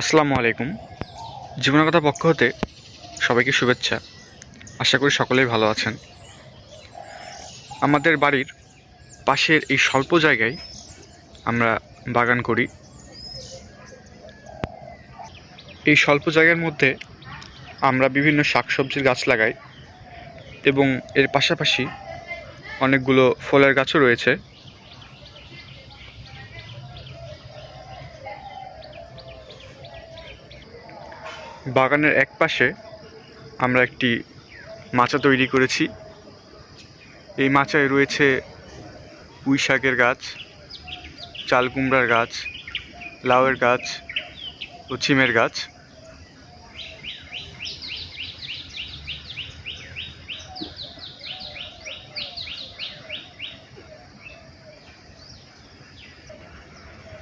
আসসালামু আলাইকুম। জীবনকথা পক্ষ হতে সবাইকে শুভেচ্ছা। আশা করি সকলেই ভালো আছেন। আমাদের বাড়ির পাশের এই স্বল্প জায়গায় আমরা বাগান করি। এই স্বল্প জায়গার মধ্যে আমরা বিভিন্ন শাকসবজির গাছ লাগাই এবং এর পাশাপাশি অনেকগুলো ফলের গাছও রয়েছে। বাগানের এক পাশে আমরা একটি মাচা তৈরি করেছি। এই মাচায় রয়েছে পুঁই শাকের গাছ, চাল কুমড়ার গাছ, লাউয়ের গাছ ও চিমের গাছ।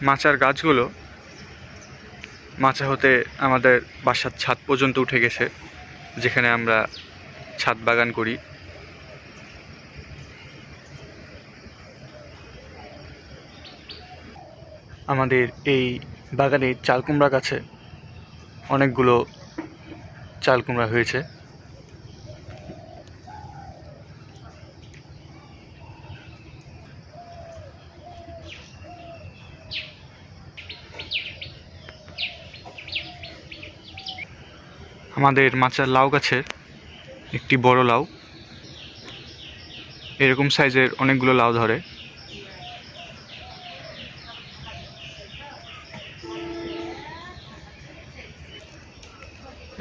মাচার গাছগুলো মাচা হতে আমাদের বাসার ছাদ পর্যন্ত উঠে গেছে, যেখানে আমরা ছাদ বাগান করি। আমাদের এই বাগানে চাল কুমড়া গাছে অনেকগুলো চাল কুমড়া হয়েছে। আমাদের মাচার লাউ গাছের একটি বড় লাউ। এরকম সাইজের অনেকগুলো লাউ ধরে।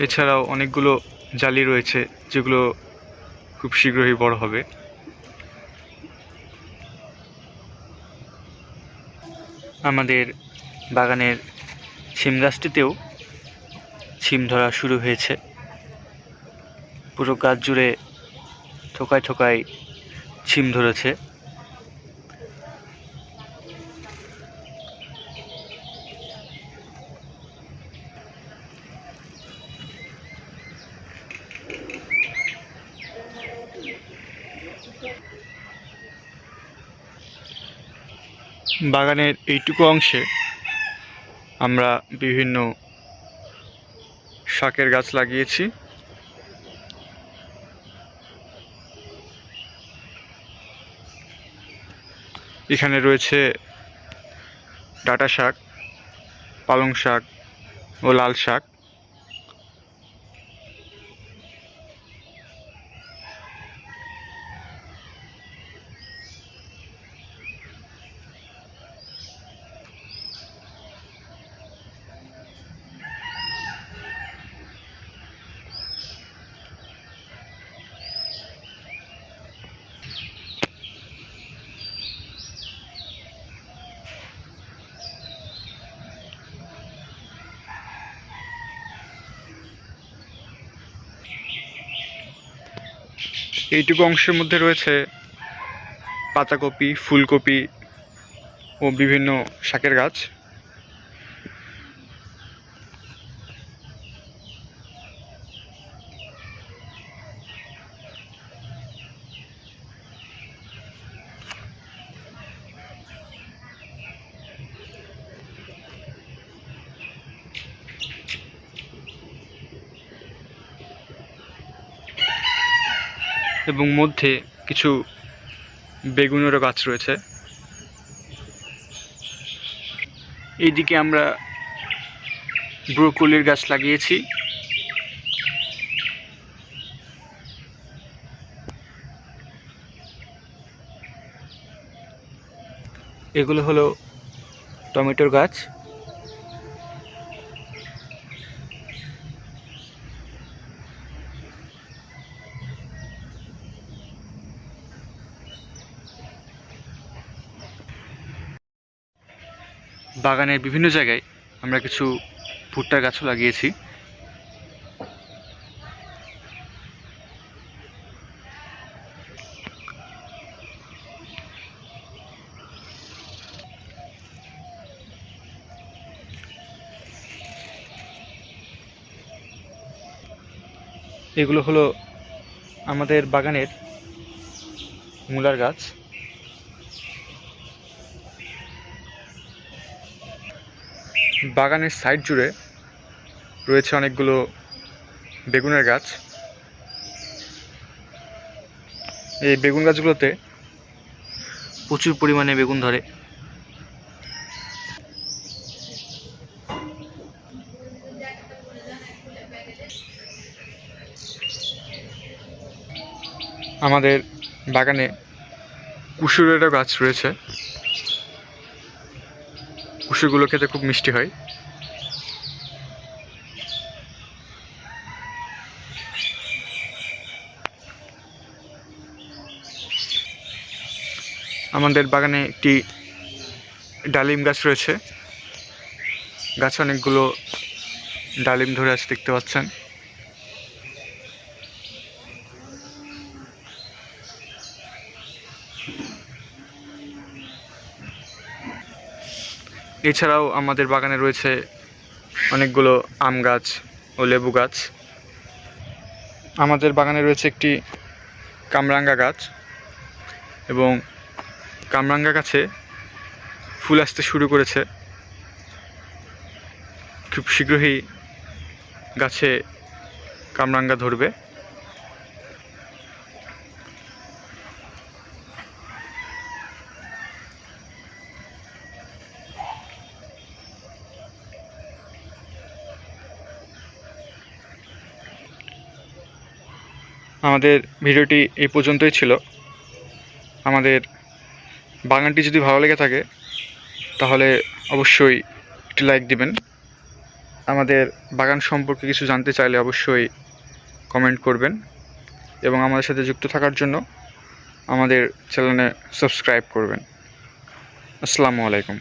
এছাড়াও অনেকগুলো জালি রয়েছে, যেগুলো খুব শীঘ্রই বড় হবে। আমাদের বাগানের সিম গাছটিতেও ছিম ধরা শুরু হয়েছে। পুরো গাছ জুড়ে থোকায় থোকায় ছিম ধরেছে। বাগানের এইটুকু অংশে আমরা বিভিন্ন শাকের গাছ লাগিয়েছি। এখানে রয়েছে ডাটা শাক পালং শাক ও লাল শাক। এইটুকু অংশের মধ্যে রয়েছে পাতাকপি ফুলকপি ও বিভিন্ন শাকের গাছ। এবং মধ্যে কিছু বেগুনেরও গাছ রয়েছে। এইদিকে আমরা ব্রোকলির গাছ লাগিয়েছি। এগুলো হলো টমেটোর গাছ। বাগানের বিভিন্ন জায়গায় আমরা কিছু ভুট্টার গাছও লাগিয়েছি। এগুলো হলো আমাদের বাগানের মূলার গাছ। বাগানের সাইড জুড়ে রয়েছে অনেকগুলো বেগুনের গাছ। এই বেগুন গাছগুলোতে প্রচুর পরিমাণে বেগুন ধরে। আমাদের বাগানে কুসুরেরও গাছ রয়েছে। কুসুরগুলো খেতে খুব মিষ্টি হয়। আমাদের বাগানে একটি ডালিম গাছ রয়েছে। গাছে অনেকগুলো ডালিম ধরে আছে, দেখতে পাচ্ছেন। এছাড়াও আমাদের বাগানে রয়েছে অনেকগুলো আম গাছ ও লেবু গাছ। আমাদের বাগানে রয়েছে একটি কামরাঙ্গা গাছ এবং কামরাঙ্গা গাছে ফুল আসতে শুরু করেছে। খুব শীঘ্রই গাছে কামরাঙ্গা ধরবে। আমাদের ভিডিওটি এই পর্যন্তই ছিল। আমাদের বাগানটি যদি ভালো লেগে থাকে, তাহলে অবশ্যই একটি লাইক দিবেন। আমাদের বাগান সম্পর্কে কিছু জানতে চাইলে অবশ্যই কমেন্ট করবেন। এবং আমাদের সাথে যুক্ত থাকার জন্য আমাদের চ্যানেলে সাবস্ক্রাইব করবেন। আসসালামু আলাইকুম।